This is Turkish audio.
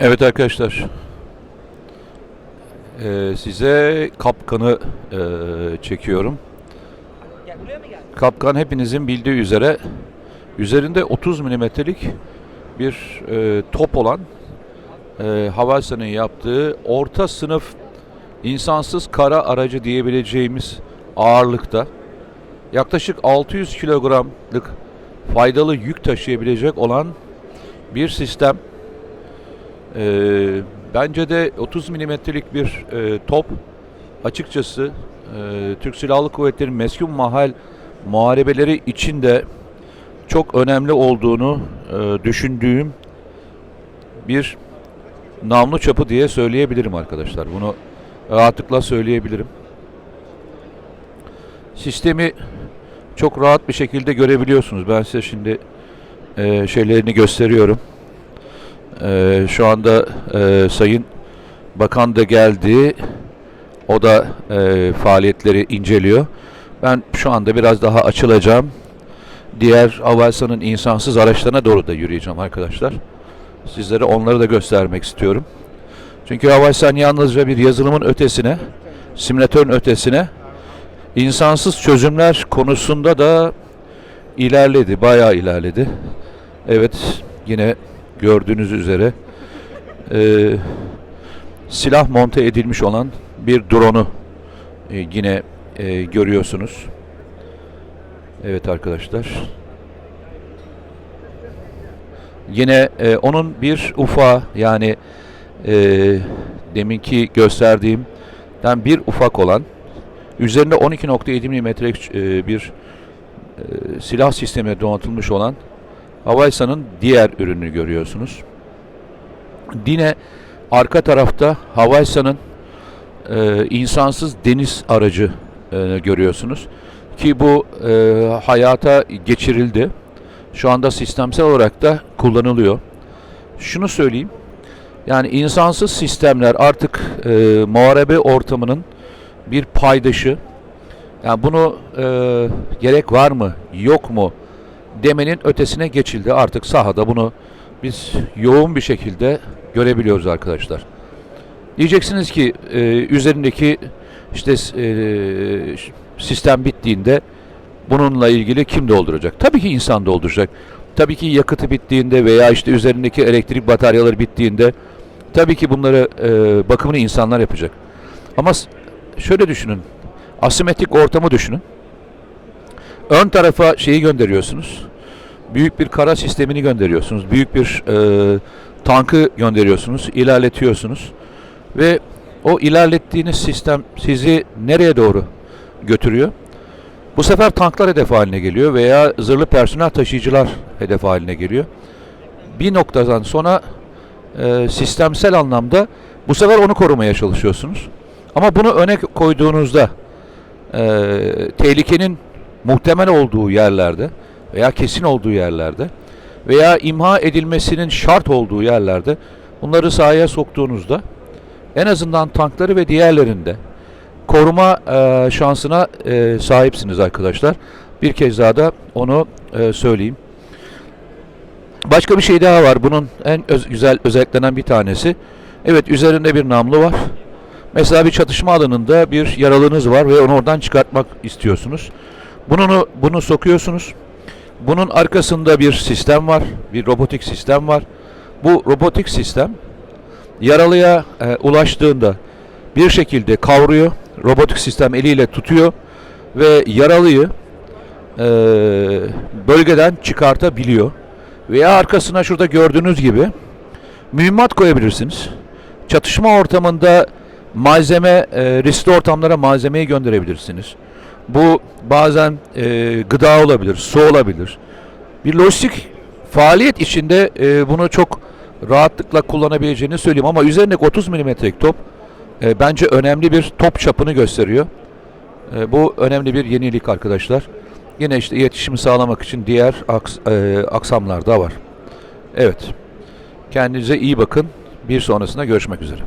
Evet arkadaşlar. Ee, size kapkanı e, çekiyorum. Kapkan hepinizin bildiği üzere üzerinde 30 milimetrelik bir e, top olan e, Havelsan'ın yaptığı orta sınıf insansız kara aracı diyebileceğimiz ağırlıkta yaklaşık 600 kilogramlık faydalı yük taşıyabilecek olan bir sistem. Ee, bence de 30 milimetrelik bir e, top açıkçası e, Türk Silahlı Kuvvetleri'nin meskun mahal muharebeleri içinde çok önemli olduğunu e, düşündüğüm bir namlu çapı diye söyleyebilirim arkadaşlar. Bunu rahatlıkla söyleyebilirim. Sistemi çok rahat bir şekilde görebiliyorsunuz. Ben size şimdi e, şeylerini gösteriyorum. E, şu anda e, Sayın Bakan da geldi. O da e, faaliyetleri inceliyor. Ben şu anda biraz daha açılacağım. Diğer Avelsan'ın insansız araçlarına doğru da yürüyeceğim arkadaşlar. Sizlere onları da göstermek istiyorum. Çünkü Avelsan yalnızca bir yazılımın ötesine, simülatörün ötesine insansız çözümler konusunda da ilerledi, bayağı ilerledi. Evet, yine gördüğünüz üzere e, silah monte edilmiş olan bir drone'u e, yine e, görüyorsunuz. Evet arkadaşlar. Yine e, onun bir ufa yani e, deminki gösterdiğimden bir ufak olan üzerinde 12.7 milimetrelik e, bir e, silah sistemi donatılmış olan Havaysa'nın diğer ürününü görüyorsunuz. Yine arka tarafta Havaysa'nın e, insansız deniz aracı e, görüyorsunuz. Ki bu e, hayata geçirildi. Şu anda sistemsel olarak da kullanılıyor. Şunu söyleyeyim. Yani insansız sistemler artık e, muharebe ortamının bir paydaşı. Yani bunu e, gerek var mı, yok mu demenin ötesine geçildi. Artık sahada bunu biz yoğun bir şekilde görebiliyoruz arkadaşlar. Diyeceksiniz ki e, üzerindeki işte e, sistem bittiğinde bununla ilgili kim dolduracak? Tabii ki insan dolduracak. Tabii ki yakıtı bittiğinde veya işte üzerindeki elektrik bataryaları bittiğinde tabii ki bunları e, bakımını insanlar yapacak. Ama şöyle düşünün. Asimetrik ortamı düşünün. Ön tarafa şeyi gönderiyorsunuz. Büyük bir kara sistemini gönderiyorsunuz. Büyük bir e, tankı gönderiyorsunuz. ilerletiyorsunuz. Ve o ilerlettiğiniz sistem sizi nereye doğru götürüyor? Bu sefer tanklar hedef haline geliyor veya zırhlı personel taşıyıcılar hedef haline geliyor. Bir noktadan sonra e, sistemsel anlamda bu sefer onu korumaya çalışıyorsunuz. Ama bunu öne koyduğunuzda e, tehlikenin muhtemel olduğu yerlerde veya kesin olduğu yerlerde veya imha edilmesinin şart olduğu yerlerde bunları sahaya soktuğunuzda en azından tankları ve diğerlerinde koruma e, şansına e, sahipsiniz arkadaşlar. Bir kez daha da onu e, söyleyeyim. Başka bir şey daha var. Bunun en öz- güzel özelliklerinden bir tanesi. Evet üzerinde bir namlu var. Mesela bir çatışma alanında bir yaralınız var ve onu oradan çıkartmak istiyorsunuz. Bunu bunu sokuyorsunuz. Bunun arkasında bir sistem var. Bir robotik sistem var. Bu robotik sistem yaralıya e, ulaştığında bir şekilde kavruyor. Robotik sistem eliyle tutuyor ve yaralıyı e, bölgeden çıkartabiliyor. Veya arkasına şurada gördüğünüz gibi mühimmat koyabilirsiniz. Çatışma ortamında malzeme, e, riskli ortamlara malzemeyi gönderebilirsiniz. Bu bazen e, gıda olabilir, su olabilir. Bir lojistik faaliyet içinde e, bunu çok rahatlıkla kullanabileceğini söyleyeyim ama üzerindeki 30 milimetrelik top e, bence önemli bir top çapını gösteriyor. E, bu önemli bir yenilik arkadaşlar. Yine işte iletişimi sağlamak için diğer aks, e, aksamlar da var. Evet. Kendinize iyi bakın. Bir sonrasında görüşmek üzere.